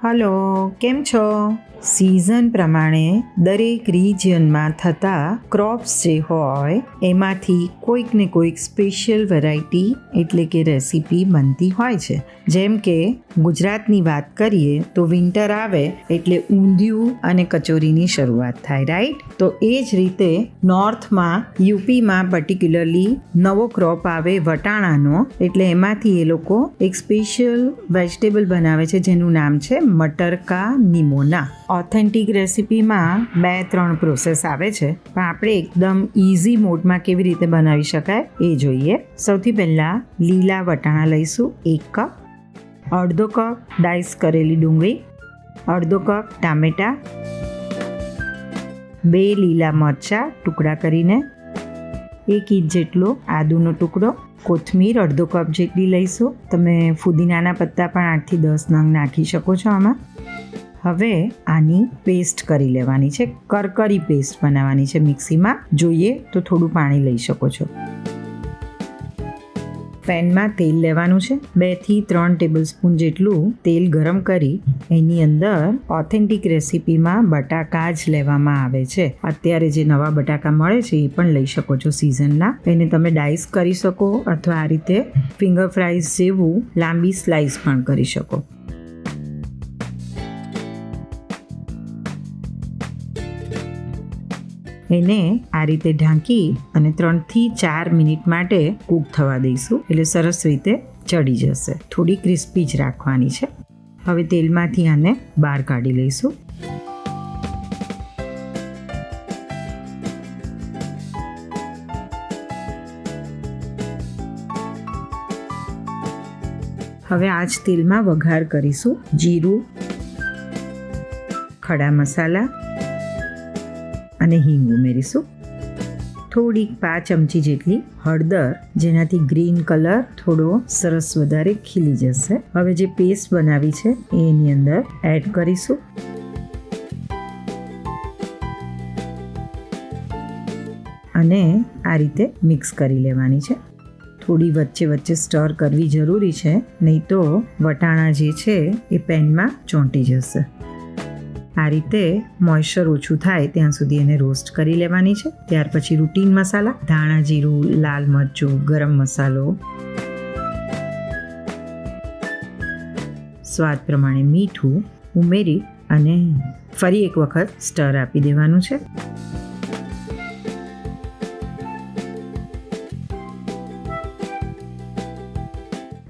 Hello, કેમ છો? Season પ્રમાણે દરેક રિજિયનમાં થતા ક્રોપ્સ જે હોય, એમાંથી કોઈક ને કોઈક સ્પેશિયલ વેરાયટી એટલે કે રેસીપી બનતી હોય છે. જેમ કે, ગુજરાતની વાત કરીએ તો વિન્ટર આવે એટલે ઊંધિયું અને કચોરીની શરૂઆત થાય રાઈટ તો એ જ રીતે નોર્થમાં યુપીમાં પર્ટિક્યુલરલી નવો ક્રોપ આવે વટાણાનો, એટલે એમાંથી એ લોકો એક સ્પેશિયલ વેજીટેબલ બનાવે છે, જેનું નામ છે મટરકા નિમોના. ઓથેન્ટિક રેસિપીમાં બે, ત્રણ પ્રોસેસ આવે છે. પણ આપણે એકદમ ઇઝી મોડમાં કેવી રીતે બનાવી શકાય એ જોઈએ. સૌથી પહેલાં લીલા વટાણા લઈશું, એક કપ અડધો કપ ડાઈસ કરેલી ડુંગળી. અડધો કપ ટામેટાં. બે લીલા મરચાં ટુકડા કરીને. એક ઇંચ જેટલો આદુનો ટુકડો. કોથમીર, અડધો કપ જેટલી લઈશું. તમે ફુદીનાના પત્તા પણ આઠથી દસ નંગ નાખી શકો છો આમાં. હવે આની પેસ્ટ કરી લેવાની છે. કરકરી પેસ્ટ બનાવવાની છે મિક્સીમાં. જોઈએ તો થોડું પાણી લઈ શકો છો. પેનમાં તેલ લેવાનું છે. બેથી ત્રણ ટેબલ સ્પૂન જેટલું તેલ ગરમ કરી એની અંદર ઓથેન્ટિક રેસીપીમાં બટાકા જ લેવામાં આવે છે. અત્યારે જે નવા બટાકા મળે છે એ પણ લઈ શકો છો સિઝનના એને તમે ડાઈસ કરી શકો અથવા આ રીતે ફિંગર ફ્રાઈઝ જેવું લાંબી સ્લાઈસ પણ કરી શકો. એને આ રીતે ઢાંકી અને ત્રણથી ચાર મિનિટ માટે કૂક થવા દઈશું. એટલે સરસ રીતે ચડી જશે. થોડી ક્રિસ્પી જ રાખવાની છે. હવે તેલમાંથી આને બહાર કાઢી લઈશું. હવે આ જ તેલમાં વઘાર કરીશું. જીરું, ખડા મસાલા અને હિંગ ઉમેરીશું. થોડીક પાંચ ચમચી જેટલી હળદર, જેનાથી ગ્રીન કલર થોડો સરસ વધારે ખીલી જશે. હવે જે પેસ્ટ બનાવી છે, એની અંદર એડ કરીશું. અને આ રીતે મિક્સ કરી લેવાની છે. થોડી વચ્ચે વચ્ચે સ્ટર કરવી જરૂરી છે, નહીં તો વટાણા જે છે, એ પેનમાં ચોંટી જશે. આ રીતે મોઇશ્ચર ઓછું થાય ત્યાં સુધી એને રોસ્ટ કરી લેવાની છે. ત્યાર પછી રૂટીન મસાલા, ધાણા જીરું, લાલ મરચું, ગરમ મસાલો. સ્વાદ પ્રમાણે મીઠું ઉમેરી અને ફરી એક વખત સ્ટર આપી દેવાનું છે.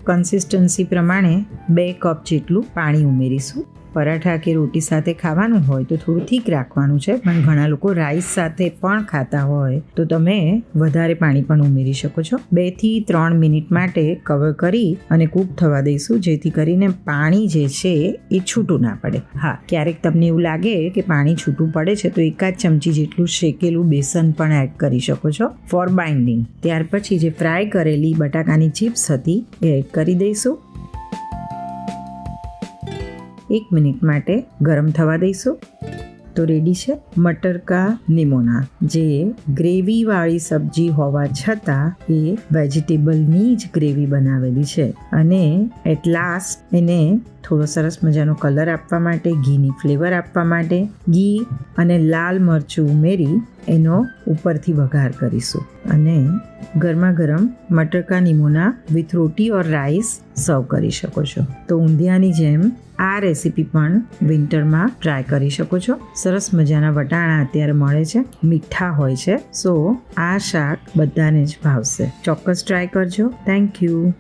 કન્સિસ્ટન્સી પ્રમાણે બે કપ જેટલું પાણી ઉમેરીશું. પરાઠા કે રોટી સાથે ખાવાનું હોય તો થોડું થીક રાખવાનું છે. પણ ઘણા લોકો રાઈસ સાથે પણ ખાતા હોય તો તમે વધારે પાણી પણ ઉમેરી શકો છો. બેથી ત્રણ મિનિટ માટે કવર કરી અને કૂક થવા દઈશું, જેથી કરીને પાણી જે છે એ છૂટું ના પડે. હા, ક્યારેક તમને એવું લાગે કે પાણી છૂટું પડે છે, તો એકાદ ચમચી જેટલું શેકેલું બેસન પણ એડ કરી શકો છો. ફોર બાઇન્ડિંગ ત્યાર પછી જે ફ્રાય કરેલી બટાકાની ચિપ્સ હતી એ એડ કરી દઈશું. એક મિનિટ માટે ગરમ થવા દઈશું. તો રેડી છે મટરકા નિમોના. જે ગ્રેવીવાળી સબ્જી હોવા છતાં એ વેજીટેબલની જ ગ્રેવી બનાવેલી છે. અને એટ લાસ્ટ એને થોડો સરસ મજાનો કલર આપવા માટે, ઘીની ફ્લેવર આપવા માટે, ઘી અને લાલ મરચું ઉમેરી એનો ઉપરથી વઘાર કરીશું. અને ગરમા ગરમ મટરકા નિમોના વિથ રોટી ઓર રાઈસ સર્વ કરી શકો છો. તો ઊંધિયાની જેમ આ રેસીપી પણ વિન્ટરમાં ટ્રાય કરી શકો છો. સરસ મજાના વટાણા અત્યારે મળે છે. મીઠા હોય છે. સો આ શાક બધાને જ ભાવશે. ચોક્કસ ટ્રાય કરજો. Thank you